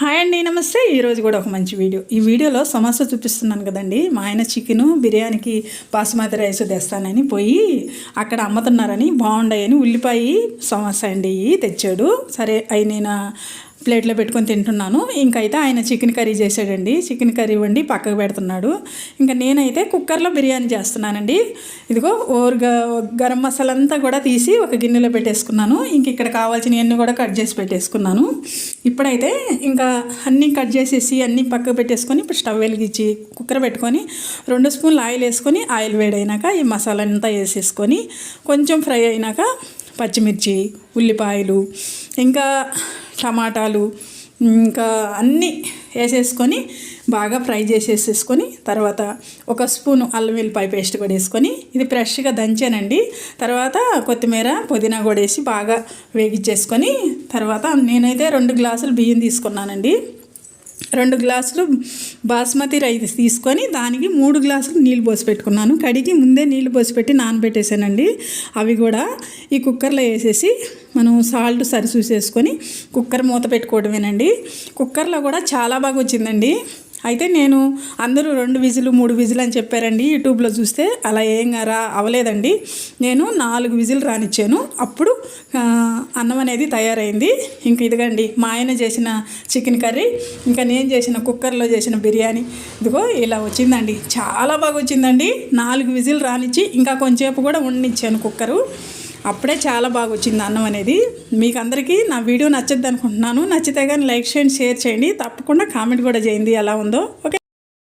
Hi అండి నమస్తే. ఈరోజు కూడా ఒక మంచి వీడియో. ఈ వీడియోలో సమోసా చూపిస్తున్నాను కదండి. మా ఆయన చికెను బిర్యానీకి బాస్మతి రైస్ తెస్తానని పోయి అక్కడ అమ్ముతున్నారని బాగుండాయని ఉల్లిపాయ సమోసా అండి. తెచ్చాడు. సరే అవి నేను ప్లేట్లో పెట్టుకొని తింటున్నాను. ఇంకైతే ఆయన చికెన్ కర్రీ చేశాడండి. చికెన్ కర్రీ వండి పక్కకు పెడుతున్నాడు. ఇంకా నేనైతే కుక్కర్లో బిర్యానీ చేస్తున్నానండి. ఇదిగో ఓరుగా గరం మసాలా అంతా కూడా తీసి ఒక గిన్నెలో పెట్టేసుకున్నాను. ఇంక ఇక్కడ కావాల్సినవన్నీ కూడా కట్ చేసి పెట్టేసుకున్నాను. ఇప్పుడైతే ఇంకా అన్నీ కట్ చేసేసి అన్నీ పక్కకు పెట్టేసుకొని ఇప్పుడు స్టవ్ వెలిగించి కుక్కర్ పెట్టుకొని రెండు స్పూన్లు ఆయిల్ వేసుకొని ఆయిల్ వేడైనాక ఈ మసాలా అంతా వేసేసుకొని కొంచెం ఫ్రై అయినాక పచ్చిమిర్చి ఉల్లిపాయలు ఇంకా టమాటాలు ఇంకా అన్నీ వేసేసుకొని బాగా ఫ్రై చేసేసేసుకొని తర్వాత ఒక స్పూను అల్లం వెల్లిపాయ పేస్ట్ కూడా వేసుకొని ఇది ఫ్రెష్గా దంచానండి. తర్వాత కొత్తిమీర పుదీనా కూడా వేసి బాగా వేగించేసుకొని తర్వాత నేనైతే రెండు గ్లాసులు బియ్యం తీసుకున్నానండి. రెండు గ్లాసులు బాస్మతి రైస్ తీసుకొని దానికి మూడు గ్లాసులు నీళ్ళు పోసి పెట్టుకున్నాను. కడిగి ముందే నీళ్ళు పోసి పెట్టి నానబెట్టేసానండి. అవి కూడా ఈ కుక్కర్లో వేసేసి మనం సాల్ట్ సరి చూసేసుకొని కుక్కర్ మూత పెట్టుకోవడమేనండి. కుక్కర్లో కూడా చాలా బాగా వచ్చిందండి. అయితే నేను అందరూ రెండు విజులు మూడు విజులు అని చెప్పారండి. యూట్యూబ్లో చూస్తే అలా ఏం రా అవలేదండి. నేను నాలుగు విజిల్ రానిచ్చాను. అప్పుడు అన్నం అనేది తయారైంది. ఇంక ఇదిగండి మా ఆయన చేసిన చికెన్ కర్రీ ఇంకా నేను చేసిన కుక్కర్లో చేసిన బిర్యానీ. ఇదిగో ఇలా వచ్చిందండి. చాలా బాగా వచ్చిందండి. నాలుగు విజిల్ రానిచ్చి ఇంకా కొంచెంసేపు కూడా ఉండిచ్చాను కుక్కరు. అప్పుడే చాలా బాగా వచ్చింది అన్నం అనేది. మీకు అందరికీ నా వీడియో నచ్చద్దు అనుకుంటున్నాను నచ్చితే కానీ లైక్ చేయండి షేర్ చేయండి. తప్పకుండా కామెంట్ కూడా చేయండి ఎలా ఉందో. ఓకే.